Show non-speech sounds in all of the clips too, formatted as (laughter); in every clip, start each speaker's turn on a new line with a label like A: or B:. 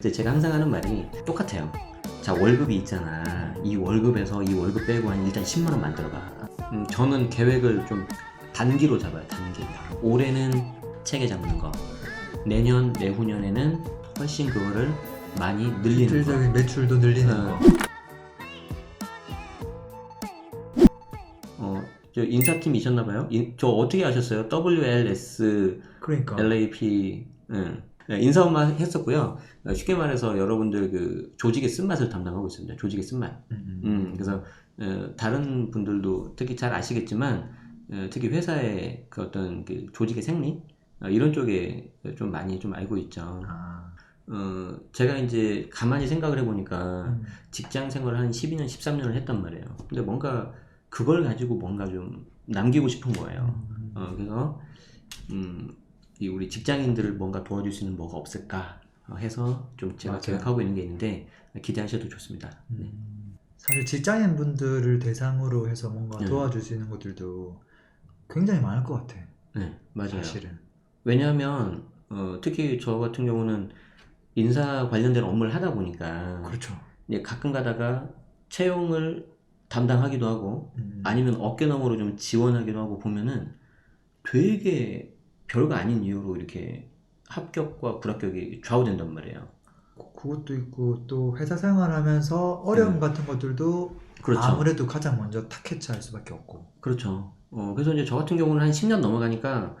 A: 근데 제가 항상 하는 말이 똑같아요. 자 월급이 있잖아. 이 월급에서 이 월급 빼고 한 일단 10만 원 만들어봐. 음, 저는 계획을 좀 단기로 잡아요. 단기. 올해는 체계 잡는 거. 내년 내후년에는 훨씬 그거를 많이 늘리는 거.
B: 실질적인 매출도 늘리는
A: 어.
B: 거.
A: 어, 저 인사팀 이셨나봐요. 인- 저 어떻게 아셨어요? WLS
B: 그러니까.
A: LAP 응. 네, 인사업만 했었고요. 어, 쉽게 말해서 여러분들 그 조직의 쓴맛을 담당하고 있습니다. 조직의 쓴맛.
B: 음, 음.
A: 음, 그래서 어, 다른 분들도 특히 잘 아시겠지만 어, 특히 회사의 그 어떤 그 조직의 생리 어, 이런 쪽에 좀 많이 좀 알고 있죠.
B: 아.
A: 어, 제가 이제 가만히 생각을 해보니까
B: 음.
A: 직장 생활을 한 12년, 13년을 했단 말이에요. 근데 뭔가 그걸 가지고 뭔가 좀 남기고 싶은 거예요.
B: 음.
A: 어, 그래서 음, 이 우리 직장인들을 뭔가 도와줄 수 있는 뭐가 없을까 어, 해서 좀 제가
B: 맞아요.
A: 계획하고 있는 게 있는데 기대하셔도 좋습니다. 네.
B: 음. 사실 직장인 분들을 대상으로 해서 뭔가
A: 네.
B: 도와줄 수 있는 것들도 굉장히 많을 것 같아.
A: 네, 맞아요.
B: 사실은.
A: 왜냐하면 어, 특히 저 같은 경우는 인사 관련된 업무를 하다 보니까
B: 그렇죠.
A: 이제 가끔 가다가 채용을 담당하기도 하고
B: 음.
A: 아니면 어깨너머로 좀 지원하기도 하고 보면은 되게 별거 아닌 이유로 이렇게 합격과 불합격이 좌우된단 말이에요.
B: 그- 그것도 있고 또 회사 생활하면서 어려움
A: 네.
B: 같은 것들도
A: 그렇죠.
B: 아무래도 가장 먼저 타켓할 수밖에 없고.
A: 그렇죠. 어, 그래서 이제 저 같은 경우는 한 10년 넘어가니까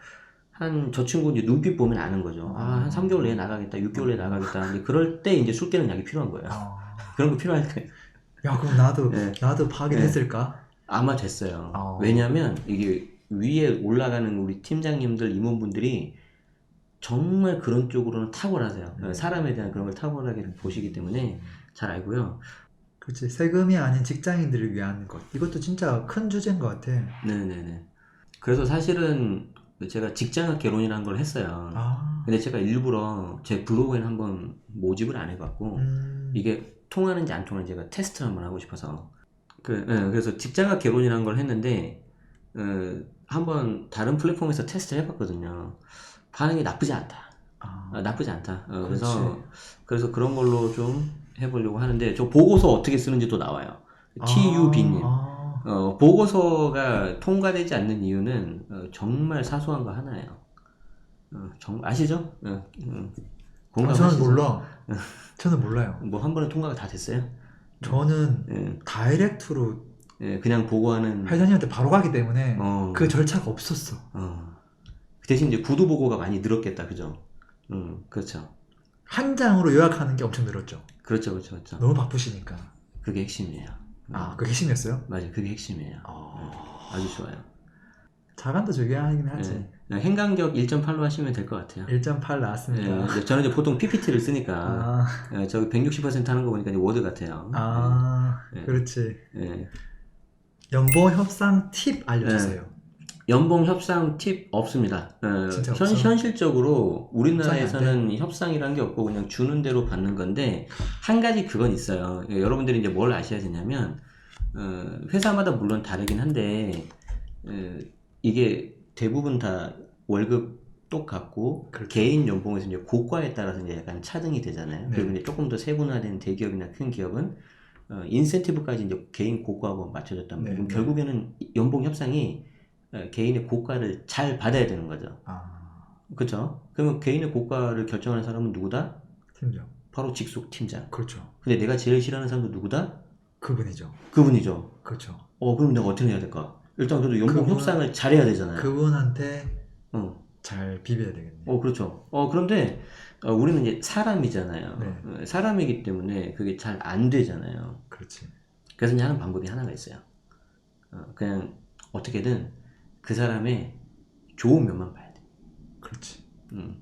A: 한 저 친구 이제 눈빛 보면 아는 거죠. 아, 한 3개월 내에 나가겠다, 6개월 내에 나가겠다. 이제 그럴 때 이제 술 깨는 약이 필요한 거예요.
B: 아. (laughs)
A: 그런 거 필요할
B: 때야 그럼 나도
A: 네.
B: 나도 파악이
A: 네.
B: 됐을까?
A: 아마 됐어요.
B: 어.
A: 왜냐면 이게 위에 올라가는 우리 팀장님들, 임원분들이 정말 그런 쪽으로는 탁월하세요.
B: 음.
A: 사람에 대한 그런 걸 탁월하게 보시기 때문에 잘 알고요.
B: 그렇지 세금이 아닌 직장인들을 위한 것 이것도 진짜 큰 주제인 것 같아.
A: 네네네. 그래서 사실은 제가 직장학 개론이라는 걸 했어요.
B: 아.
A: 근데 제가 일부러 제 블로그에는 한번 모집을 안 해봤고
B: 음.
A: 이게 통하는지 안 통하는지 제가 테스트를 한번 하고 싶어서 그, 예, 그래서 직장학 개론이라는 걸 했는데 어, 한번 다른 플랫폼에서 테스트를 해봤거든요. 반응이 나쁘지 않다.
B: 아.
A: 아, 나쁘지 않다. 어. 그래서 그래서 그런 걸로 좀 해보려고 하는데 저 보고서 어떻게 쓰는지도 나와요. TUB님.
B: 아.
A: 어, 보고서가 통과되지 않는 이유는 어, 정말 사소한 거 하나예요. 어, 정, 아시죠? 어, 어,
B: 아,
A: 공감하시죠?
B: 저는 몰라. 저는 몰라요.
A: 뭐 한 번에 통과가 다 됐어요?
B: 저는
A: 예,
B: 다이렉트로
A: 예, 그냥 보고하는.
B: 회장님한테 바로 가기 때문에
A: 어,
B: 그 절차가 없었어.
A: 어. 그 대신 이제 구두 보고가 많이 늘었겠다, 그죠? 음, 그렇죠.
B: 한 장으로 요약하는 게 엄청 늘었죠.
A: 그렇죠, 그렇죠, 그렇죠.
B: 너무 바쁘시니까.
A: 그게 핵심이에요.
B: 아,
A: 음,
B: 그게 핵심이었어요?
A: 맞아요, 그게 핵심이에요.
B: 어.
A: 아주 좋아요.
B: 자간도 중요하긴 하지.
A: 예, 그냥 행간격 1.8로 하시면 될 것 같아요.
B: 1.8 나왔습니다.
A: 예, 이제 저는 이제 보통 PPT를 쓰니까
B: 아,
A: 예, 저기 160% 하는 거 보니까 워드 같아요.
B: 아,
A: 예.
B: 그렇지.
A: 예.
B: 연봉 협상 팁 알려주세요.
A: 연봉 협상 팁 없습니다. 예,
B: 진짜
A: 현,
B: 없어?
A: 현실적으로 우리나라에서는
B: 협상이
A: 협상이란 게 없고 그냥 주는 대로 받는 건데 한 가지 그건 있어요. 예, 여러분들이 이제 뭘 아셔야 되냐면 어, 회사마다 물론 다르긴 한데 어, 이게 대부분 다 월급 똑같고
B: 그렇죠.
A: 개인 연봉에서 이제 고과에 따라서 이제 약간 차등이 되잖아요.
B: 네.
A: 그리고 이제 조금 더 세분화된 대기업이나 큰 기업은 어, 인센티브까지 이제 개인 고과하고 맞춰졌단 말이에요.
B: 네, 네.
A: 결국에는 연봉 협상이 어, 개인의 고과를 잘 받아야 되는 거죠.
B: 아,
A: 그렇죠? 그러면 개인의 고과를 결정하는 사람은 누구다?
B: 팀장.
A: 바로 직속 팀장.
B: 그렇죠.
A: 근데 내가 제일 싫어하는 사람도 누구다?
B: 그분이죠.
A: 그분이죠.
B: 그렇죠.
A: 어, 그럼 내가 어떻게 해야 될까? 일단 그래도 연봉
B: 그분은-
A: 협상을 잘해야 되잖아요.
B: 그분한테
A: 어.
B: 잘 비벼야 되겠네.
A: 어, 그렇죠. 어, 그런데 어, 우리는 이제 사람이잖아요.
B: 네.
A: 어, 사람이기 때문에 그게 잘 안 되잖아요.
B: 그렇지.
A: 그래서 이제 하는 방법이 하나가 있어요. 어, 그냥 어떻게든 그 사람의 좋은 면만 봐야 돼.
B: 그렇지.
A: 음.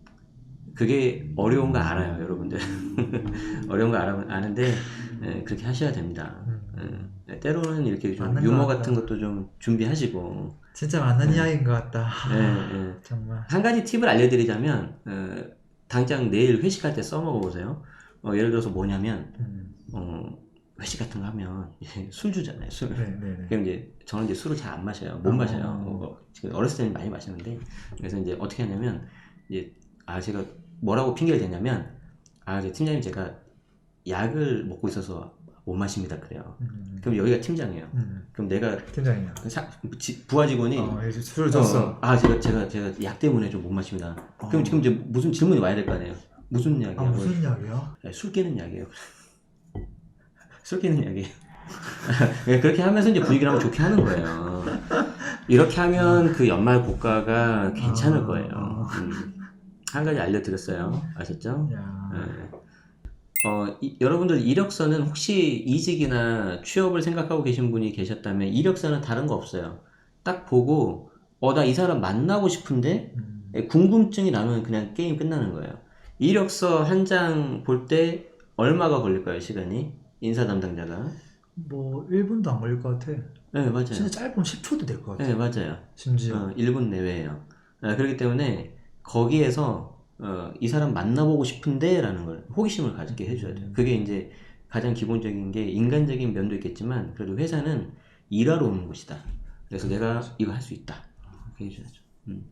A: 그게 어려운 거 알아요, 여러분들. (laughs) 어려운 거 알아, 아는데 예, 그렇게 하셔야 됩니다.
B: 음.
A: 예, 때로는 이렇게 좀 유머. 같은 것도 좀 준비하시고
B: 진짜 맞는
A: 네.
B: 이야기인 것 같다.
A: 예, 예. (laughs)
B: 정말.
A: 한 가지 팁을 알려드리자면 어, 당장 내일 회식할 때 써먹어 보세요. 어, 예를 들어서 뭐냐면
B: 음.
A: 어, 회식 같은 거 하면 술 주잖아요. 술.
B: 네, 네, 네.
A: 그럼 이제 저는 이제 술을 잘 안 마셔요. 못
B: 어.
A: 마셔요. 어, 지금 어렸을 때는 많이 마셨는데 그래서 이제 어떻게 하냐면 이제 아 제가 뭐라고 핑계를 대냐면 아, 이제 팀장님 제가 약을 먹고 있어서 못 마십니다. 그래요.
B: 음.
A: 그럼 여기가 팀장이에요.
B: 음.
A: 그럼 내가
B: 팀장이야.
A: 그 사- 지- 부하 직원이
B: 어, 술을 줬어.
A: 어, 아 제가 제가 제가 약 때문에 좀 못 마십니다. 그럼
B: 어.
A: 지금 이제 무슨 질문이 와야 될 거 아니에요. 무슨 약이야?
B: 아 무슨 약이야?
A: 야, 술 깨는 약이에요. (laughs) 술 깨는 약이에요. 예, (laughs) 그렇게 하면서 이제 분위기를 한번 좋게 하는 거예요. 이렇게 하면 그 연말 고가가 괜찮을
B: 아.
A: 거예요. 음. 한 가지 알려드렸어요. 아셨죠?
B: 야.
A: 네. 어, 이- 여러분들 이력서는 혹시 이직이나 취업을 생각하고 계신 분이 계셨다면 이력서는 다른 거 없어요. 딱 보고 어 나 이 사람 만나고 싶은데
B: 음.
A: 예, 궁금증이 나면 그냥 게임 끝나는 거예요. 이력서 한 장 볼 때 얼마가 걸릴까요, 시간이? 인사 담당자가.
B: 뭐 1분도 안 걸릴 것 같아.
A: 네, 맞아요.
B: 진짜 짧으면 10초도 될 것 같아.
A: 네, 맞아요.
B: 심지어.
A: 어, 1분 내외예요. 아, 그렇기 때문에 거기에서 어, 이 사람 만나보고 싶은데 라는 걸 호기심을 가지게 해줘야 돼요. 그게 이제 가장 기본적인 게 인간적인 면도 있겠지만 그래도 회사는 일하러 오는 곳이다. 그래서 내가 이거 할 수 있다. 그렇게 해줘야죠. 음.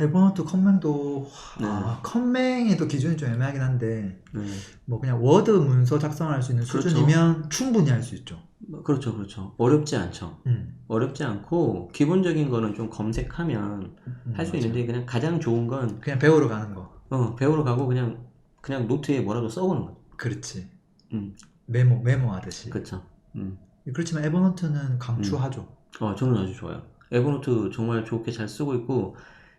B: 에버노트 컴맹도
A: 네.
B: 아, 컴맹에도 기준이 좀 애매하긴 한데
A: 네.
B: 뭐 그냥 워드 문서 작성할 수 있는
A: 그렇죠.
B: 수준이면 충분히 할 수 있죠.
A: 뭐, 그렇죠, 그렇죠. 어렵지 않죠.
B: 음.
A: 어렵지 않고 기본적인 거는 좀 검색하면
B: 음,
A: 할수
B: 맞아.
A: 있는데 그냥 가장 좋은 건
B: 그냥 배우러 가는 거.
A: 어, 배우러 가고 그냥 그냥 노트에 뭐라도 써보는 거.
B: 그렇지.
A: 음,
B: 메모 메모하듯이.
A: 그렇죠. 음.
B: 그렇지만 에버노트는 강추하죠.
A: 어, 저는 아주 좋아요. 에버노트 정말 좋게 잘 쓰고 있고,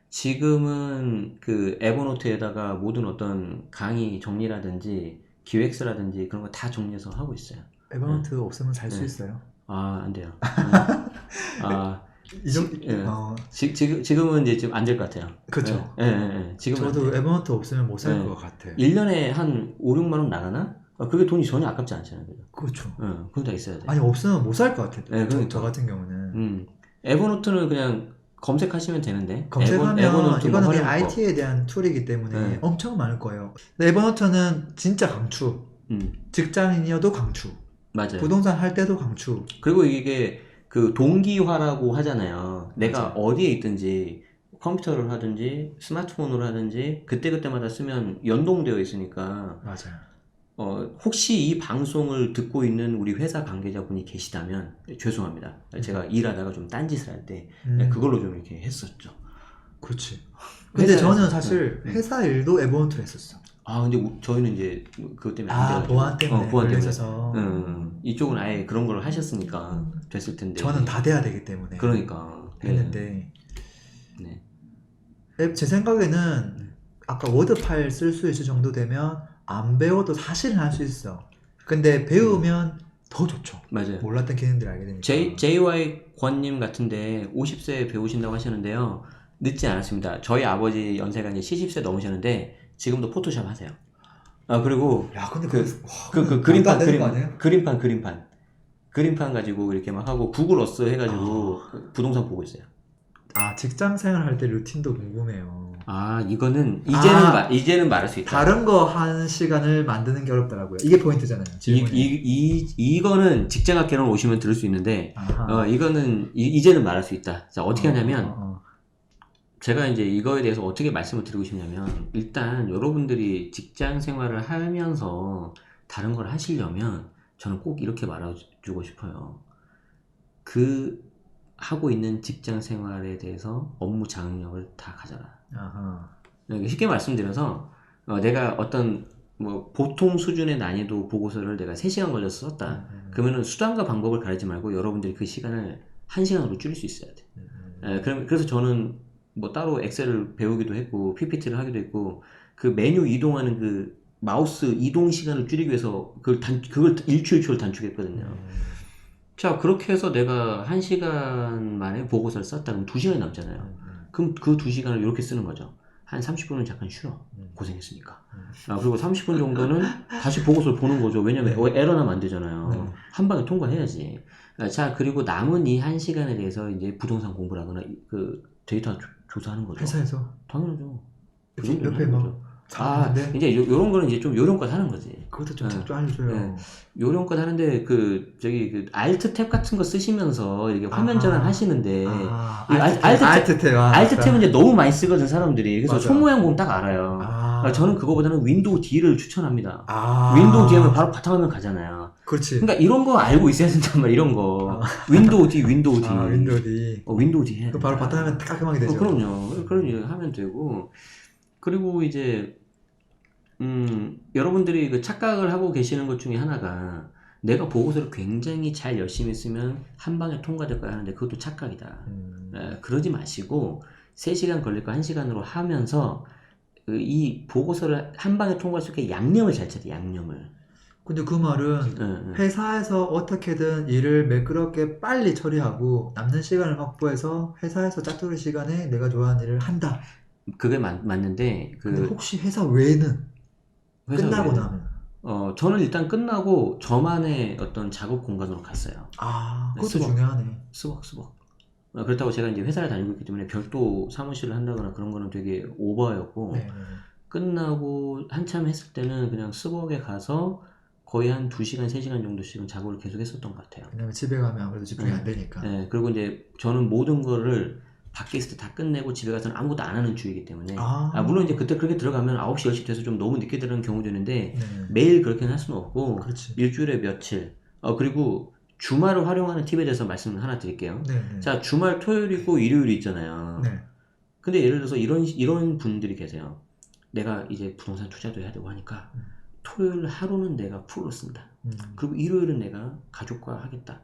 A: 지금은 그 에버노트에다가 모든 어떤 강의 정리라든지 기획서라든지 그런 거 다 정리해서 하고 있어요.
B: 에버노트 없으면 살수
A: 네.
B: 있어요.
A: 아, 안 돼요. (laughs) 음. 아,
B: 이 정도.
A: 예.
B: 어,
A: 지, 지금, 지금은 이제 좀 안 될 것 같아요.
B: 그쵸.
A: 예, 예, 예. 지금
B: 저도 에버노트 없으면 못살
A: 네.
B: 것 같아.
A: 1년에 한 5, 6만 원 나가나? 아, 그게 돈이 전혀 아깝지 않잖아요.
B: 그렇죠.
A: 응, 그건 다 있어야 돼.
B: 아니 없으면 못 살 것 같아.
A: 네,
B: 저,
A: 그러니까.
B: 저 같은 경우는.
A: 음. 에버노트는 그냥 검색하시면 되는데.
B: 검색하면
A: 에버-
B: 이거는 그냥. IT에 대한 툴이기 때문에
A: 네.
B: 엄청 많을 거예요. 에버노트는 진짜 강추.
A: 음,
B: 직장인이어도 강추.
A: 맞아요.
B: 부동산 할 때도 강추.
A: 그리고 이게 그 동기화라고 하잖아요. 내가
B: 맞아요.
A: 어디에 있든지 컴퓨터를 하든지 스마트폰으로 하든지 그때그때마다 쓰면 연동되어 있으니까
B: 맞아요.
A: 어, 혹시 이 방송을 듣고 있는 우리 회사 관계자분이 계시다면 죄송합니다. 제가 일하다가 좀 딴짓을 할때
B: 음,
A: 그걸로 좀 이렇게 했었죠.
B: 그렇지. 근데
A: 회사에서.
B: 저는 사실
A: 네.
B: 회사 일도 에버노트를 했었어.
A: 아 근데 우- 저희는 이제 그것 때문에 안
B: 아
A: 돼가지고.
B: 보안 때문에
A: 어, 보안 때문에.
B: 걸려있어서.
A: 음, 이쪽은 아예 그런 걸 하셨으니까 됐을 텐데.
B: 저는 다 돼야 되기 때문에
A: 그러니까 네.
B: 했는데
A: 네.
B: 앱- 제 생각에는 아까 워드 파일 쓸 수 있을 정도 되면 안 배워도 사실은 할 수 있어. 근데 배우면 더 좋죠.
A: 맞아요.
B: 몰랐던 기능들 알게 되니까.
A: J, JY 권님 같은데 50세 배우신다고 하시는데요. 늦지 않았습니다. 저희 아버지 연세가 이제 70세 넘으셨는데 지금도 포토샵 하세요. 아 그리고
B: 야 근데
A: 그-
B: 그, 와,
A: 그, 그 그림판 그림? 그림판 그림판 그림판 가지고 이렇게 막 하고 구글 어스 해가지고 그 부동산 보고 있어요.
B: 아 직장 생활 할 때 루틴도 궁금해요.
A: 아 이거는 이제는
B: 아.
A: 마- 이제는 말할 수 있다.
B: 다른 거 한 시간을 만드는 게 어렵더라고요. 이게 포인트잖아요.
A: 이,
B: 질문이.
A: 이, 이, 이거는 직장학개론 오시면 들을 수 있는데
B: 아하.
A: 어, 이거는 이, 제는 말할 수 있다. 자 어떻게
B: 어,
A: 하냐면
B: 어, 어.
A: 제가 이제 이거에 대해서 어떻게 말씀을 드리고 싶냐면 일단 여러분들이 직장 생활을 하면서 다른 걸 하시려면 저는 꼭 이렇게 말해주고 싶어요. 그 하고 있는 직장 생활에 대해서 업무 장악력을 다 가져라.
B: 아하.
A: 쉽게 말씀드려서 어, 내가 어떤 뭐 보통 수준의 난이도 보고서를 내가 3시간 걸려서 썼다.
B: 음,
A: 그러면은 수단과 방법을 가리지 말고 여러분들이 그 시간을 1시간으로 줄일 수 있어야 돼.
B: 음, 음.
A: 예, 그럼 그래서 저는 뭐 따로 엑셀을 배우기도 했고 PPT를 하기도 했고 그 메뉴 이동하는 그 마우스 이동 시간을 줄이기 위해서 그걸 단 그걸 일주일 초를 단축했거든요.
B: 음.
A: 자 그렇게 해서 내가 한 시간 만에 보고서를 썼다 그러면 두 시간이 남잖아요.
B: 음,
A: 그럼 그 두 시간을 이렇게 쓰는 거죠. 한 30분은 잠깐 쉬어.
B: 음.
A: 고생했으니까.
B: 음.
A: 아, 그리고 30분 정도는 다시 보고서를 보는 거죠. 왜냐면
B: 네.
A: 어, 에러 나면 안 되잖아요.
B: 네.
A: 한 방에 통과해야지. 아, 자, 그리고 남은 이 한 시간에 대해서 이제 부동산 공부를 하거나 이- 그 데이터 조, 조사하는 거죠.
B: 회사에서
A: 당연하죠. 그
B: 옆에,
A: 정도는
B: 옆에 막
A: 거죠. 아,
B: 사는데
A: 이제 요, 요런 거는 이제 좀 요령껏 하는 거지.
B: 그것도 좀
A: 네.
B: 알려줘요.
A: 네. 요령껏 하는데 그 저기 그 알트 탭 같은 거 쓰시면서 이렇게 화면
B: 아하.
A: 전환 하시는데
B: 아,
A: 알-
B: 알트 탭,
A: 알트 탭-.
B: 아.
A: 탭은 이제 너무 많이 쓰거든 사람들이. 그래서
B: 맞아.
A: 손 모양 보면 딱 알아요.
B: 아, 아,
A: 저는 그거보다는 윈도우 D를 추천합니다.
B: 아,
A: 윈도우 D 하면 바로 바탕화면 가잖아요.
B: 그렇지.
A: 그러니까 이런 거 알고 있어야 된단 말이야, 이런 거. 윈도우 D, 윈도우 D.
B: 아, 윈도우 D.
A: 어, 윈도우 D 해.
B: 그 바로 바탕화면 깔끔하게 되죠.
A: 어, 그럼요. 그런 일 하면 되고. 그리고 이제, 음, 여러분들이 그 착각을 하고 계시는 것 중에 하나가 내가 보고서를 굉장히 잘 열심히 쓰면 한 방에 통과될 거야 하는데 그것도 착각이다.
B: 음,
A: 에, 그러지 마시고 3시간 걸릴 거 1시간으로 하면서 그 이 보고서를 한 방에 통과할 수 있게 양념을 잘 쳐야 돼, 양념을.
B: 근데 그 말은
A: 응, 응.
B: 회사에서 어떻게든 일을 매끄럽게 빨리 처리하고 남는 시간을 확보해서 회사에서 짜투리 시간에 내가 좋아하는 일을 한다.
A: 그게 맞, 맞는데
B: 근데
A: 그
B: 혹시 회사 외에는
A: 회사
B: 끝나고
A: 외에는-
B: 나면
A: 어 저는 일단 끝나고 저만의 어떤 작업 공간으로 갔어요.
B: 아
A: 네,
B: 그것도
A: 수박.
B: 중요하네.
A: 수벅 수벅. 어, 그렇다고 제가 이제 회사를 다니고 있기 때문에 별도 사무실을 한다거나 그런 거는 되게 오버였고
B: 네, 네, 네.
A: 끝나고 한참 했을 때는 그냥 수벅에 가서 거의 한 2시간, 3시간 정도씩은 작업을 계속 했었던 것 같아요.
B: 왜냐면 집에 가면 아무래도 집중이
A: 네.
B: 안 되니까.
A: 네, 그리고 이제 저는 모든 거를 밖에 있을 때 다 끝내고 집에 가서는 아무것도 안 하는 주의이기 때문에
B: 아.
A: 아, 물론 이제 그때 그렇게 들어가면 9시, 10시 돼서 좀 너무 늦게 들어가는 경우도 있는데
B: 네.
A: 매일 그렇게는 할 수는 없고
B: 그렇지.
A: 일주일에 며칠 어 그리고 주말을 활용하는 팁에 대해서 말씀 하나 드릴게요.
B: 네, 네.
A: 자 주말 토요일이고 일요일이 있잖아요.
B: 네.
A: 근데 예를 들어서 이런 이런 분들이 계세요. 내가 이제 부동산 투자도 해야 되고 하니까
B: 음.
A: 토요일 하루는 내가 풀로 쓴다.
B: 음.
A: 그리고 일요일은 내가 가족과 하겠다.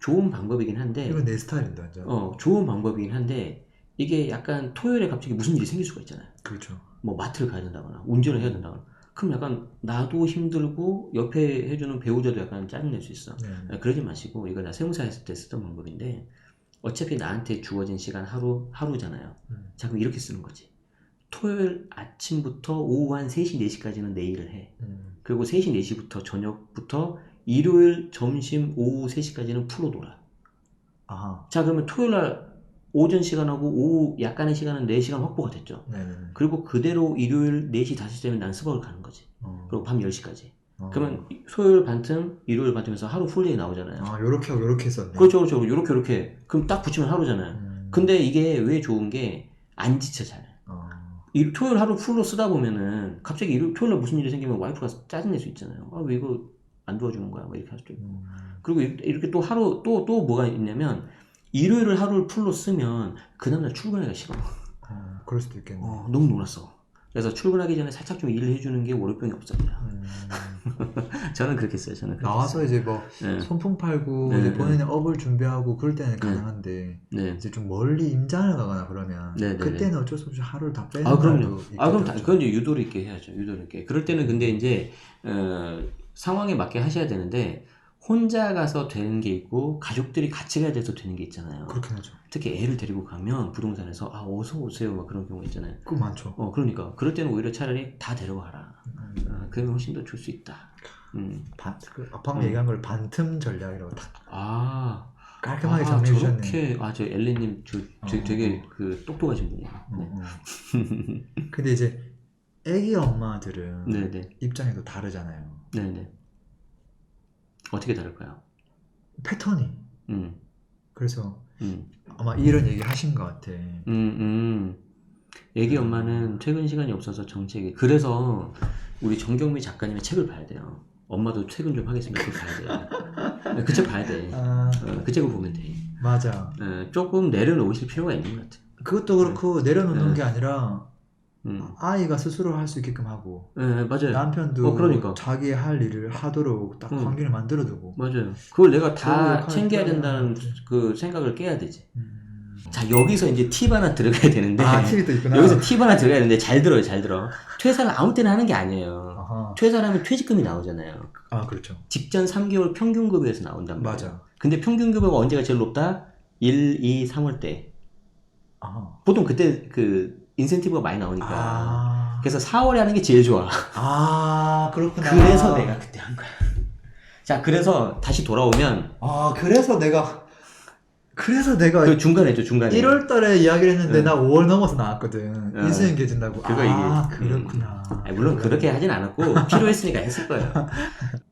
A: 좋은 방법이긴 한데
B: 이건 내 스타일인데 완전.
A: 어 좋은 방법이긴 한데 이게 약간 토요일에 갑자기 무슨 일이 생길 수가 있잖아요.
B: 그렇죠.
A: 뭐 마트를 가야 된다거나 운전을 해야 된다거나 그럼 약간 나도 힘들고 옆에 해주는 배우자도 약간 짜증낼 수 있어.
B: 네.
A: 아, 그러지 마시고 이거 나 세무사 했을 때 쓰던 방법인데 어차피 나한테 주어진 시간 하루 하루잖아요.
B: 음.
A: 자 그럼 이렇게 쓰는 거지. 토요일 아침부터 오후 한 3시 4시까지는 내 일을 해.
B: 음.
A: 그리고 3시 4시부터 저녁부터 일요일 점심 오후 3시까지는 풀로 놀아.
B: 아하.
A: 자 그러면 토요일 날 오전 시간하고 오후 약간의 시간은 4시간 확보가 됐죠.
B: 네, 네. 네.
A: 그리고 그대로 일요일 4시 5시 되면 난 수박을 가는 거지.
B: 어.
A: 그리고 밤 10시까지.
B: 어.
A: 그러면 소요일 반틈, 일요일 반틈에서 하루 풀데이 나오잖아요.
B: 아 요렇게 하고 요렇게 했었네.
A: 그렇죠, 그렇죠. 요렇게, 요렇게. 그럼 딱 붙이면 하루잖아요.
B: 음.
A: 근데 이게 왜 좋은 게 안 지쳐 잘.
B: 어.
A: 일, 토요일 하루 풀로 쓰다 보면은 갑자기 일요, 토요일 날 무슨 일이 생기면 와이프가 짜증낼 수 있잖아요. 아, 왜 이거 안 도와주는 거야? 뭐 이렇게 할 수도 있고.
B: 음.
A: 그리고 이렇게 또 하루, 또, 또 뭐가 있냐면 일요일을 하루를 풀로 쓰면 그 다음날 출근하기가 싫어.
B: 어, 그럴 수도 있겠네.
A: 어, 너무 놀았어. 그래서 출근하기 전에 살짝 좀 일을 해주는 게 월요병이 없습니다.
B: 음. (laughs)
A: 저는 그렇게 했어요. 저는 그렇게
B: 나와서 이제 뭐
A: 했어요. 네.
B: 손품 팔고
A: 네,
B: 이제
A: 네.
B: 본인의 업을 준비하고 그럴 때는 가능한데
A: 네.
B: 이제 좀 멀리 임장을 가거나 그러면
A: 네, 네,
B: 그때는 어쩔 수 없이 하루를 다 빼는
A: 아 그럼요. 아 그럼 다. 그건 이제 유도리 있게 해야죠. 유도리 있게. 그럴 때는 근데 이제 어, 상황에 맞게 하셔야 되는데 혼자 가서 되는 게 있고 가족들이 같이 가야 돼서 되는 게 있잖아요.
B: 그렇긴 하죠.
A: 특히 애를 데리고 가면 부동산에서 아 어서 오세요 막 그런 경우 있잖아요.
B: 그거 많죠.
A: 어 그러니까 그럴 때는 오히려 차라리 다 데려가라.
B: 음.
A: 어, 그러면 훨씬 더 줄 수 있다. 음.
B: 반, 그 방금
A: 음.
B: 얘기한 걸 반틈 전략이라고
A: 딱아
B: 깔끔하게
A: 아,
B: 정리해 주셨네.
A: 저렇게 아저 엘리님 저, 저
B: 어,
A: 되게
B: 어.
A: 그 똑똑하신 분이에요.
B: 어,
A: 네.
B: 어. (laughs) 근데 이제 애기 엄마들은
A: 네네
B: 입장이 또 다르잖아요.
A: 네네 어떻게 다를까요?
B: 패턴이.
A: 음.
B: 그래서
A: 음.
B: 아마 이런 얘기 하신 것 같아.
A: 음, 음. 애기
B: 음.
A: 엄마는 퇴근 시간이 없어서 정책이. 그래서 우리 정경미 작가님의 책을 봐야 돼요. 엄마도 퇴근 좀 하겠습니다. 그거 봐야 돼. 그 책 봐야 돼.
B: 아
A: 어, 그 책을 보면 돼.
B: 맞아.
A: 어, 조금 내려놓으실 필요가 있는 것 같아.
B: 그것도 그렇고 내려놓는
A: 네.
B: 게 아니라
A: 음.
B: 아이가 스스로 할 수 있게끔 하고
A: 네, 맞아요.
B: 남편도
A: 어, 그러니까.
B: 자기 할 일을 하도록 딱
A: 음.
B: 환경을 만들어두고
A: 맞아요. 그걸 내가 그다 챙겨야 된다는 그 생각을 깨야 되지.
B: 음.
A: 자, 여기서 이제 팁 하나 들어가야 되는데.
B: 아 팁이 있구나
A: 여기서 팁 하나 들어가야 되는데 잘 들어요, 잘 들어. 퇴사를 아무 때나 하는 게 아니에요.
B: 아하.
A: 퇴사를 하면 퇴직금이 나오잖아요.
B: 아 그렇죠
A: 직전 3개월 평균급여에서 나온단 말이에요.
B: 맞아
A: 근데 평균급여가 언제가 제일 높다? 1, 2, 3월 때.
B: 아하.
A: 보통 그때 그 인센티브가 많이 나오니까.
B: 아,
A: 그래서 4월에 하는 게 제일 좋아.
B: 아 그렇구나
A: 그래서 내가 그때 한 거야. 자, 그래서 다시 돌아오면
B: 아 그래서 내가 그래서 내가
A: 그 중간에 죠 중간에.
B: 1월 달에 이야기를 했는데
A: 응.
B: 나 5월 넘어서 나왔거든
A: 응.
B: 인수인계 준다고
A: 그거
B: 아
A: 이게-
B: 그렇구나
A: 아니, 물론 그렇게 하진 않았고 필요했으니까 했을 거예요. (laughs)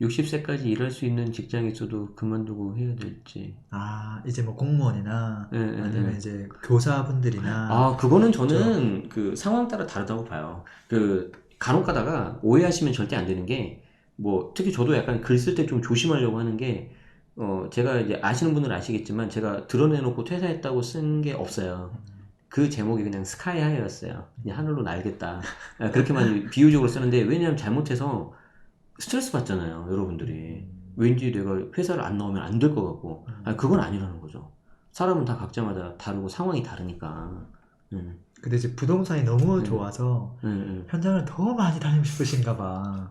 A: 60세까지 일할 수 있는 직장이 있어도 그만두고 해야 될지.
B: 아 이제 뭐 공무원이나
A: 예, 예,
B: 아니면
A: 예.
B: 이제 교사분들이나
A: 아, 그거는 저는 그 상황 따라 다르다고 봐요. 그 간혹 가다가 오해하시면 절대 안 되는 게 뭐 특히 저도 약간 글 쓸 때 좀 조심하려고 하는 게 어, 제가 이제 아시는 분들은 아시겠지만 제가 드러내놓고 퇴사했다고 쓴 게 없어요. 그 제목이 그냥 스카이 하이였어요. 그냥 하늘로 날겠다. 아, 그렇게만 비유적으로 쓰는데 왜냐하면 잘못해서 스트레스 받잖아요, 여러분들이. 왠지 내가 회사를 안 나오면 안 될 것 같고. 아, 그건 아니라는 거죠. 사람은 다 각자마다 다르고 상황이 다르니까. 음,
B: 근데 이제 부동산이 너무
A: 음.
B: 좋아서
A: 음, 음.
B: 현장을 더 많이 다니고 싶으신가 봐.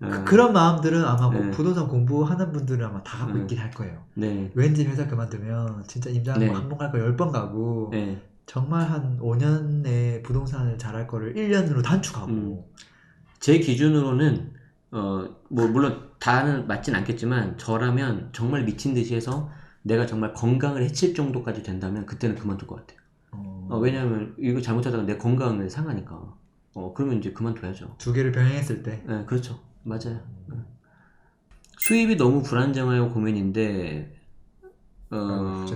A: 아,
B: 그, 런 마음들은 아마 뭐
A: 네.
B: 부동산 공부하는 분들은 아마 다 갖고
A: 음.
B: 있긴 할 거예요.
A: 네,
B: 왠지 회사 그만두면 진짜 임장
A: 네.
B: 한번 갈 거 열 번 가고
A: 네,
B: 정말 한 5년 내에 부동산을 잘할 거를 1년으로 단축하고
A: 음. 제 기준으로는 어, 뭐 물론 다는 맞진 않겠지만 저라면 정말 미친 듯이 해서 내가 정말 건강을 해칠 정도까지 된다면 그때는 그만둘 것 같아요.
B: 어,
A: 어, 왜냐하면 이거 잘못하다가 내 건강을 상하니까. 어, 그러면 이제 그만둬야죠.
B: 두 개를 병행했을 때
A: 네, 그렇죠. 맞아요. 네. 수입이 너무 불안정하여 고민인데, 어,
B: 아.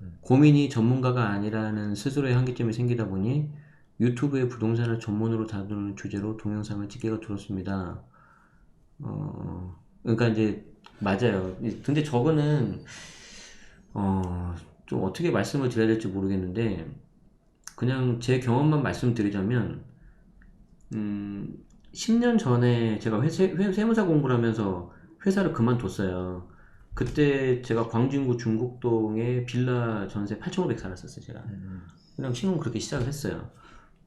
B: 음.
A: 고민이 전문가가 아니라는 스스로의 한계점이 생기다 보니 유튜브에 부동산을 전문으로 다루는 주제로 동영상을 찍기가 들었습니다. 어, 그러니까 이제 맞아요. 근데 저거는 어, 좀 어떻게 말씀을 드려야 될지 모르겠는데 그냥 제 경험만 말씀드리자면 음, 10년 전에 제가 회세, 회, 세무사 공부를 하면서 회사를 그만뒀어요. 그때 제가 광진구 중국동에 빌라 전세 8,500 살았었어요, 제가.
B: 음.
A: 그냥 신혼 그렇게 시작을 했어요.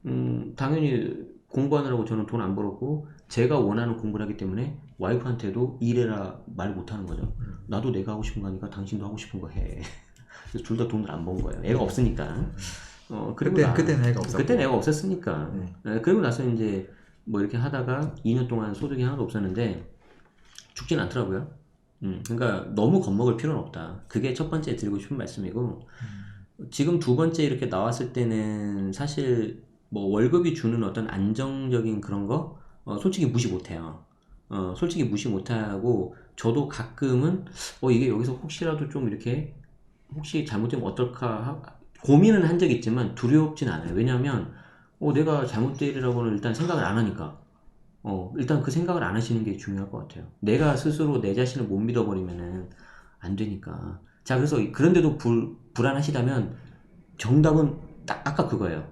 A: 음, 당연히 공부하느라고 저는 돈 안 벌었고, 제가 원하는 공부를 하기 때문에 와이프한테도 일해라 말 못 하는 거죠.
B: 음.
A: 나도 내가 하고 싶은 거 하니까 당신도 하고 싶은 거 해. (laughs) 그래서 둘 다 돈을 안 번 거예요. 애가 없으니까. 어, 그리고
B: 그때
A: 나-
B: 그때는 애가 없었고
A: 그때는 애가 없었으니까.
B: 네.
A: 네, 그리고 나서 이제 뭐 이렇게 하다가 2년 동안 소득이 하나도 없었는데 죽진 않더라고요. 음, 그러니까 너무 겁먹을 필요는 없다. 그게 첫 번째 드리고 싶은 말씀이고
B: 음.
A: 지금 두 번째 이렇게 나왔을 때는 사실 뭐 월급이 주는 어떤 안정적인 그런 거 어, 솔직히 무시 못해요. 어, 솔직히 무시 못하고 저도 가끔은 어 이게 여기서 혹시라도 좀 이렇게 혹시 잘못되면 어떨까 하- 고민은 한 적이 있지만 두렵진 않아요. 왜냐하면 어, 내가 잘못되리라고는 일단 생각을 안 하니까. 어, 일단 그 생각을 안 하시는 게 중요할 것 같아요. 내가 스스로 내 자신을 못 믿어버리면은 안 되니까. 자, 그래서 그런데도 불, 불안하시다면 정답은 딱 아까 그거예요.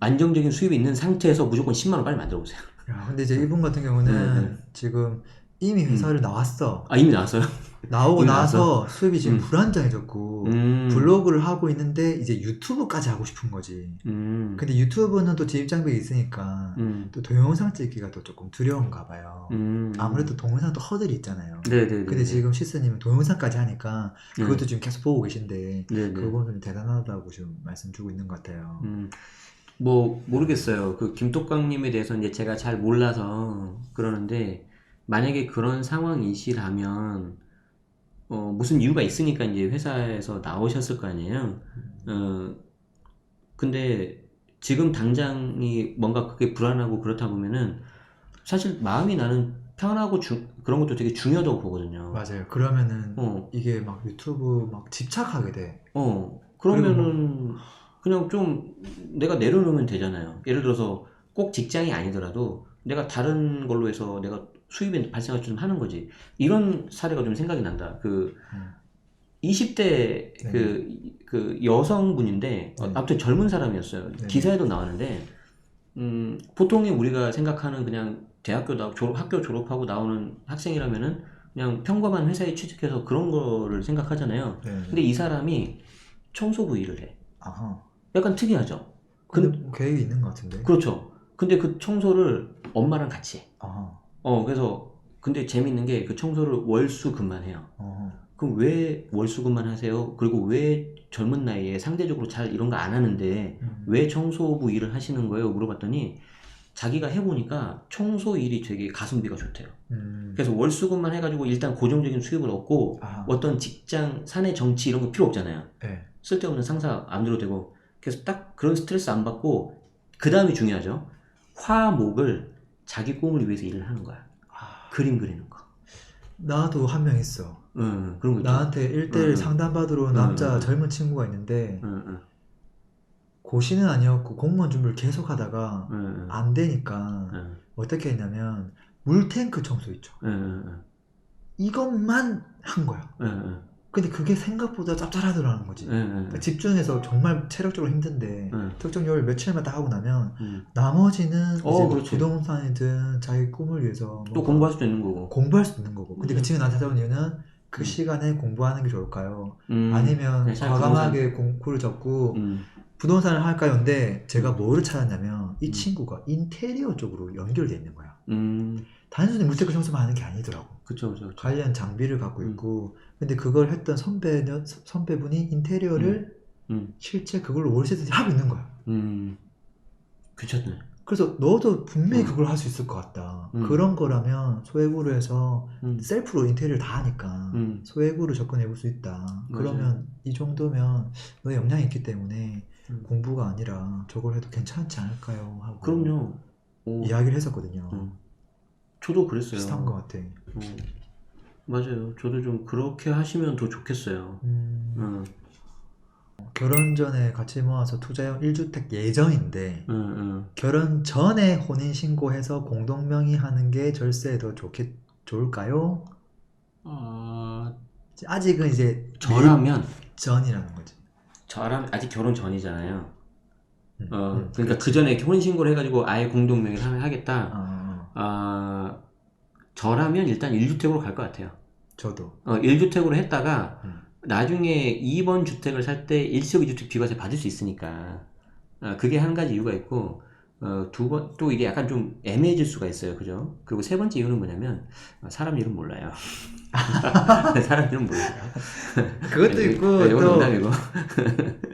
A: 안정적인 수입이 있는 상태에서 무조건 10만 원 빨리 만들어 보세요.
B: 야, 근데 이제 이분 같은 경우는
A: 네, 네.
B: 지금 이미 회사를 나왔어.
A: 아, 이미 나왔어요?
B: 나오고
A: 이미
B: 나서 수입이 지금
A: 음.
B: 불안정해졌고
A: 음.
B: 블로그를 하고 있는데 이제 유튜브까지 하고 싶은 거지.
A: 음.
B: 근데 유튜브는 또 진입 장벽이 있으니까
A: 음.
B: 또 동영상 찍기가 또 조금 두려운가 봐요.
A: 음.
B: 아무래도 동영상도 허들이 있잖아요.
A: 네네네.
B: 근데 지금 시스님은 동영상까지 하니까
A: 네.
B: 그것도 지금 계속 보고 계신데
A: 네네.
B: 그거는 좀 대단하다고 지금 말씀 주고 있는 것 같아요.
A: 음, 뭐 모르겠어요. 그 김똑강님에 대해서 이제 제가 잘 몰라서 그러는데 만약에 그런 상황이시라면 어, 무슨 이유가 있으니까 이제 회사에서 나오셨을 거 아니에요. 어, 근데 지금 당장이 뭔가 그게 불안하고 그렇다 보면은 사실 마음이 나는 편하고 주, 그런 것도 되게 중요하다고 보거든요.
B: 맞아요. 그러면은
A: 어,
B: 이게 막 유튜브 막 집착하게 돼.
A: 어, 그러면은 그냥 좀 내가 내려놓으면 되잖아요. 예를 들어서 꼭 직장이 아니더라도 내가 다른 걸로 해서 내가 수입이 발생할 좀 하는 거지. 이런 사례가 좀 생각이 난다. 그
B: 음.
A: 20대 그, 그 여성분인데 어,
B: 네.
A: 아무튼 젊은 사람이었어요.
B: 네.
A: 기사에도 나왔는데 음, 보통의 우리가 생각하는 그냥 대학교 나 졸업 학교 졸업하고 나오는 학생이라면은 그냥 평범한 회사에 취직해서 그런 거를 생각하잖아요.
B: 네.
A: 근데 이 사람이 청소부 일을 해.
B: 아하.
A: 약간 특이하죠.
B: 근데
A: 근,
B: 뭐 계획이 있는 것 같은데.
A: 그렇죠. 근데 그 청소를 엄마랑 같이 해.
B: 아하.
A: 어, 그래서 근데 재밌는 게 그 청소를 월수금만 해요.
B: 어허.
A: 그럼 왜 월수금만 하세요? 그리고 왜 젊은 나이에 상대적으로 잘 이런 거 안 하는데
B: 음.
A: 왜 청소부 일을 하시는 거예요? 물어봤더니 자기가 해보니까 청소 일이 되게 가성비가 좋대요.
B: 음.
A: 그래서 월수금만 해가지고 일단 고정적인 수입을 얻고
B: 아하.
A: 어떤 직장, 사내 정치 이런 거 필요 없잖아요.
B: 네.
A: 쓸데없는 상사 안 들어도 되고 그래서 딱 그런 스트레스 안 받고 그 다음이 중요하죠 화목을 자기 꿈을 위해서 일을 하는 거야
B: 아,
A: 그림 그리는 거
B: 나도 한 명 있어.
A: 응, 그런 거 있죠.
B: 나한테 1대1
A: 응, 응.
B: 상담받으러
A: 응,
B: 남자
A: 응.
B: 젊은 친구가 있는데 고시는 아니었고 공무원 준비를 계속 하다가 안 되니까
A: 응,
B: 어떻게 했냐면 물탱크 청소 있죠. 이것만 한 거야. 근데 그게 생각보다 짭짤하더라는 거지.
A: 응, 응,
B: 그러니까 집중해서 정말 체력적으로 힘든데
A: 응,
B: 특정 요일 며칠만 딱 하고 나면
A: 응.
B: 나머지는
A: 어,
B: 이제 뭐
A: 그렇지.
B: 부동산이든 자기 꿈을 위해서 또뭐
A: 공부할 수도 있는 거고.
B: 공부할 수도 있는 거고. 근데 그
A: 음.
B: 친구 나한테 찾아온 이유는 그
A: 음.
B: 시간에 공부하는 게 좋을까요?
A: 음,
B: 아니면
A: 그냥 잘
B: 과감하게 공부를 접고
A: 음,
B: 부동산을 할까요인데 제가 뭐를 찾았냐면 이
A: 음.
B: 친구가 인테리어 쪽으로 연결돼 있는 거야.
A: 음,
B: 단순히 물테크 청소만 하는 게 아니더라고.
A: 그쵸, 그쵸, 그쵸.
B: 관련 장비를 갖고
A: 음.
B: 있고 근데 그걸 했던 선배 선배분이 인테리어를
A: 음,
B: 실제 그걸로 월세에서 하고 있는 거야.
A: 음, 괜찮네.
B: 그래서 너도 분명히
A: 음.
B: 그걸 할 수 있을 것 같다.
A: 음.
B: 그런 거라면 소액으로 해서
A: 음,
B: 셀프로 인테리어를 다 하니까
A: 음,
B: 소액으로 접근해 볼 수 있다.
A: 맞아요.
B: 그러면 이 정도면 너의 역량이 있기 때문에
A: 음.
B: 공부가 아니라 저걸 해도 괜찮지 않을까요? 하고
A: 그럼요. 오,
B: 이야기를 했었거든요.
A: 음. 저도 그랬어요.
B: 비슷한 것 같아.
A: 어, 맞아요. 저도 좀 그렇게 하시면 더 좋겠어요.
B: 음,
A: 응,
B: 결혼 전에 같이 모아서 투자형 1주택 예정인데
A: 응, 응.
B: 결혼 전에 혼인 신고해서 공동 명의 하는 게 절세에 더 좋겠 좋을까요?
A: 아,
B: 아직은 이제
A: 저라면,
B: 매입 전이라는 거지.
A: 저라면 아직 결혼 전이잖아요.
B: 음,
A: 어,
B: 음,
A: 그러니까.
B: 그
A: 전에 혼인 신고를 해가지고 아예 공동 명의를 하면 하겠다.
B: 어,
A: 아, 저라면 일단 1주택으로 갈 것 같아요.
B: 저도.
A: 어, 1주택으로 했다가
B: 음.
A: 나중에 2번 주택을 살때 일시적 2주택 비과세 받을 수 있으니까 어, 그게 한 가지 이유가 있고 어, 두 번 또 이게 약간 좀 애매해질 수가 있어요 그죠 그리고 세 번째 이유는 뭐냐면 어, 사람 이름 몰라요 (laughs) 사람 이름 몰라요
B: 그것도
A: 네,
B: 있고
A: 네,
B: 또
A: 농담이고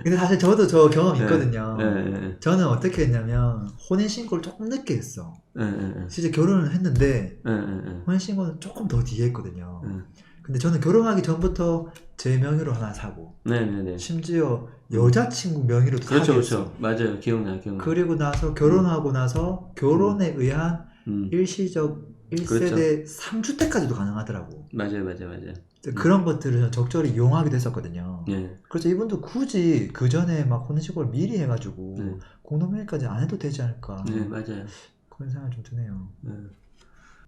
B: 근데 사실 저도 저 경험
A: 네,
B: 있거든요.
A: 네, 네,
B: 저는 어떻게 했냐면 혼인 신고를 조금 늦게 했어.
A: 네, 네, 네,
B: 실제 결혼을 했는데
A: 네, 네, 네.
B: 혼인 신고는 조금 더 뒤에 했거든요.
A: 음.
B: 근데 저는 결혼하기 전부터 제 명의로 하나 사고
A: 네, 네, 네.
B: 심지어 여자친구 명의로 도
A: 그렇죠
B: 사고 했어.
A: 그렇죠 맞아요 기억나 기억나
B: 그리고 나서 결혼하고 나서 결혼에 의한
A: 음.
B: 일시적 1세대 3주택까지도 가능하더라고.
A: 맞아요 맞아요 맞아요 음.
B: 그런 것들을 저는 적절히 이용하기도 했었거든요.
A: 네,
B: 그래서 이분도 굳이 그 전에 막 혼인신고를 미리 해가지고
A: 네,
B: 공동명의까지 안 해도 되지 않을까
A: 네 맞아요
B: 그런 생각이 좀 드네요.
A: 네.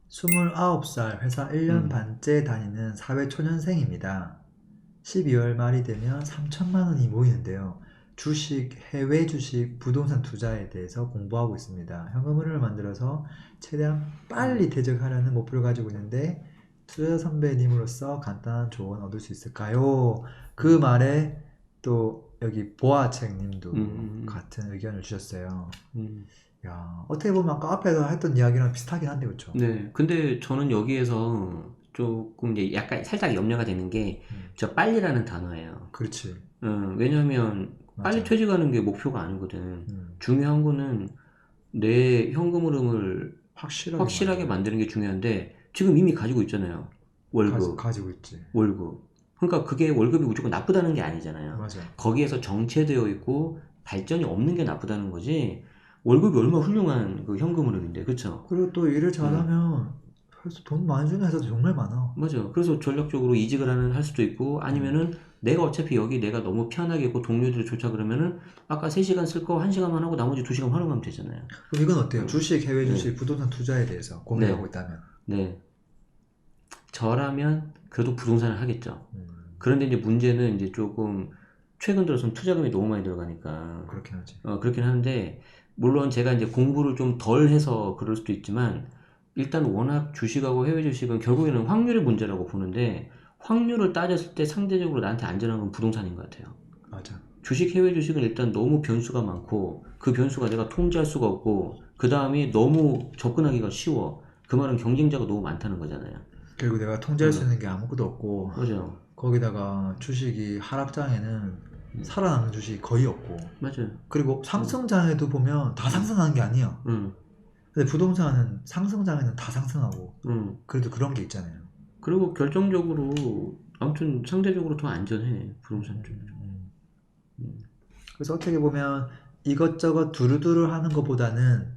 B: 29살 회사 1년
A: 음.
B: 반째 다니는 사회초년생입니다. 12월 말이 되면 3천만 원이 모이는데요. 주식, 해외 주식, 부동산 투자에 대해서 공부하고 있습니다. 현금흐름을 만들어서 최대한 빨리 퇴직하려는 목표를 가지고 있는데 투자 선배님으로서 간단한 조언 얻을 수 있을까요? 그 말에 또 여기 보아책님도
A: 음, 음, 음.
B: 같은 의견을 주셨어요.
A: 음.
B: 야 어떻게 보면 아까 앞에서 했던 이야기랑 비슷하긴 한데 그렇죠?
A: 네, 근데 저는 여기에서 조금 이제 약간 살짝 염려가 되는 게
B: 음.
A: 저 빨리라는 단어예요.
B: 그렇지.
A: 음, 왜냐면 빨리
B: 맞아.
A: 퇴직하는 게 목표가 아니거든.
B: 음.
A: 중요한 거는 내 현금 흐름을
B: 확실하게,
A: 확실하게. 만드는 게 중요한데 지금 이미 가지고 있잖아요. 월급,
B: 가지, 가지 고 있지.
A: 월급. 그러니까 그게 월급이 무조건 나쁘다는 게 아니잖아요.
B: 맞아.
A: 거기에서 정체되어 있고 발전이 없는 게 나쁘다는 거지. 월급이 얼마나 훌륭한 그 현금 흐름인데, 그렇죠?
B: 그리고 또 일을 잘하면 그래서 돈 많이 주는 회사도 정말 많아.
A: 맞아. 그래서 전략적으로 이직을 하는 할 수도 있고 아니면은 내가 어차피 여기 내가 너무 편하게 있고 동료들이 좋자 그러면은 아까 3시간 쓸 거 1시간만 하고 나머지 2시간 활용하면 되잖아요.
B: 그럼 이건 어때요?
A: 음.
B: 주식, 해외
A: 네.
B: 주식, 부동산 투자에 대해서 고민하고
A: 네.
B: 있다면.
A: 네. 저라면 그래도 부동산을 하겠죠.
B: 음,
A: 그런데 이제 문제는 이제 조금 최근 들어서는 투자금이 너무 많이 들어가니까
B: 그렇긴 하지.
A: 어, 그렇긴 하는데 물론 제가 이제 공부를 좀 덜 해서 그럴 수도 있지만 일단 워낙 주식하고 해외 주식은 결국에는 확률의 문제라고 보는데 확률을 따졌을 때 상대적으로 나한테 안전한 건 부동산인 것 같아요.
B: 맞아.
A: 주식 해외 주식은 일단 너무 변수가 많고 그 변수가 내가 통제할 수가 없고 그 다음이 너무 접근하기가 쉬워. 그 말은 경쟁자가 너무 많다는 거잖아요.
B: 그리고 내가 통제할 수
A: 음.
B: 있는 게 아무것도 없고
A: 그죠?
B: 거기다가 주식이 하락장에는
A: 음.
B: 살아남는 주식이 거의 없고
A: 맞아요.
B: 그리고 상승장에도 보면 다 상승하는 게 아니야.
A: 응,
B: 근데 부동산은 상승장에는 다 상승하고
A: 응.
B: 그래도 그런 게 있잖아요.
A: 그리고 결정적으로 아무튼 상대적으로 더 안전해 부동산 쪽.
B: 음.
A: 음.
B: 그래서 어떻게 보면 이것저것 두루두루 하는 것보다는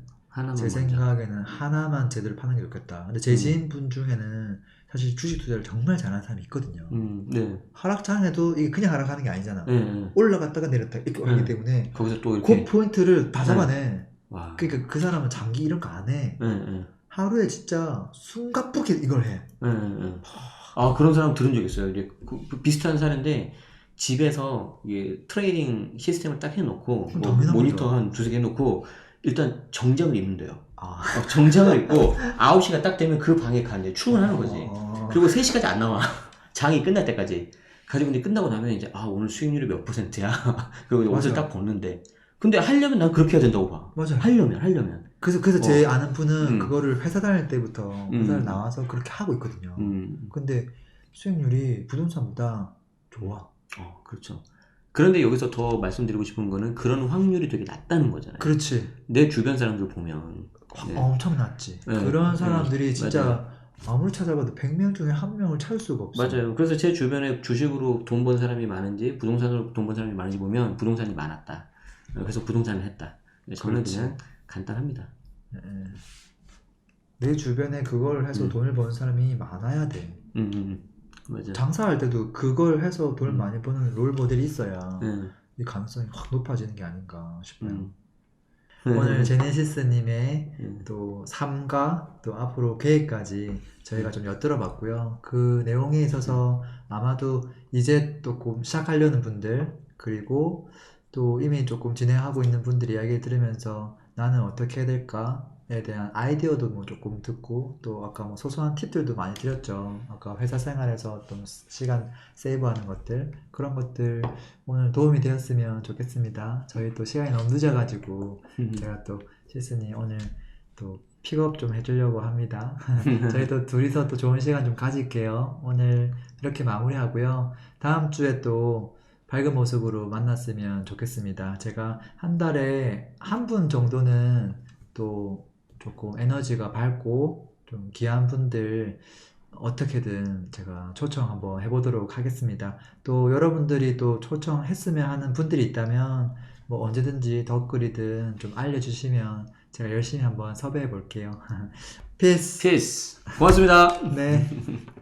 B: 제. 생각에는 하나만 제대로 파는 게 좋겠다. 근데 제
A: 음.
B: 지인분 중에는 사실 주식 투자를 정말 잘하는 사람이 있거든요.
A: 음, 네.
B: 하락장에도 이게 그냥 하락하는 게 아니잖아.
A: 네, 네.
B: 올라갔다가 내렸다 이렇게 올라가기
A: 음.
B: 때문에
A: 거기서
B: 또그
A: 이렇게
B: 포인트를 다 잡아내.
A: 와.
B: 그러니까 그 사람은 장기 이런 거 안 해.
A: 네, 네.
B: 하루에 진짜 숨가쁘게 이걸 해.
A: 네, 네. 아 그런 사람 들은 적 있어요. 이제 그- 그 비슷한 사례인데 집에서 이게 트레이딩 시스템을 딱 해놓고 뭐 모니터. 한 두세 개 해놓고 일단 정장을 입는데요.
B: 아,
A: 어, 정장을 입고 (laughs) 9시가 딱 되면 그 방에 가 이제 출근하는 거지.
B: 어,
A: 그리고 3시까지 안 나와. (laughs) 장이 끝날 때까지. 가지고 이제 끝나고 나면 이제 아 오늘 수익률이 몇 퍼센트야. (laughs) 그리고 옷을. 딱 벗는데. 근데 하려면 난 그렇게 해야 된다고 봐.
B: 맞아요.
A: 하려면 하려면.
B: 그래서 그래서 제 아는 분은
A: 음.
B: 그거를 회사 다닐 때부터
A: 음.
B: 회사를 나와서 그렇게 하고 있거든요.
A: 음.
B: 근데 수익률이 부동산보다 좋아.
A: 어 그렇죠. 그런데 여기서 더 말씀드리고 싶은 거는 그런 확률이 되게 낮다는 거잖아요.
B: 그렇지.
A: 내 주변 사람들 보면 네.
B: 엄청 낮지.
A: 네.
B: 그런
A: 네.
B: 사람들이 진짜
A: 맞아요.
B: 아무리 찾아봐도 100명 중에 한 명을 찾을 수가 없어.
A: 맞아요. 그래서 제 주변에 주식으로 돈 번 사람이 많은지 부동산으로 돈 번 사람이 많은지 보면 부동산이 많았다. 그래서 부동산을 했다. 저는
B: 그렇지.
A: 그냥 간단합니다.
B: 예. 내 주변에 그걸 해서
A: 음.
B: 돈을 버는 사람이 많아야 돼.
A: 음, 음, 맞아.
B: 장사할 때도 그걸 해서 돈을
A: 음.
B: 많이 버는 롤 모델이 있어야
A: 네.
B: 이 가능성이 확 높아지는 게 아닌가 싶어요.
A: 음.
B: 오늘 제네시스님의
A: 음.
B: 또 삶과 또 앞으로 계획까지 저희가 좀 엿들어봤고요. 그 내용에 있어서 아마도 이제 조금 시작하려는 분들 그리고 또 이미 조금 진행하고 있는 분들 이야기 들으면서 나는 어떻게 해야 될까에 대한 아이디어도 뭐 조금 듣고 또 아까 뭐 소소한 팁들도 많이 드렸죠. 아까 회사 생활에서 어떤 시간 세이브하는 것들 그런 것들 오늘 도움이 되었으면 좋겠습니다. 저희 또 시간이 너무 늦어가지고 (laughs) 제가 또 실순이 오늘 또 픽업 좀 해주려고 합니다. (laughs) 저희도 둘이서 또 좋은 시간 좀 가질게요. 오늘 이렇게 마무리하고요. 다음 주에 또 밝은 모습으로 만났으면 좋겠습니다. 제가 한 달에 한 분 정도는 또 조금 에너지가 밝고 좀 귀한 분들 어떻게든 제가 초청 한번 해보도록 하겠습니다. 또 여러분들이 또 초청했으면 하는 분들이 있다면 뭐 언제든지 덧글이든 좀 알려주시면 제가 열심히 한번 섭외해 볼게요. (laughs) 피스.
A: 피스. 고맙습니다.
B: 네. (laughs)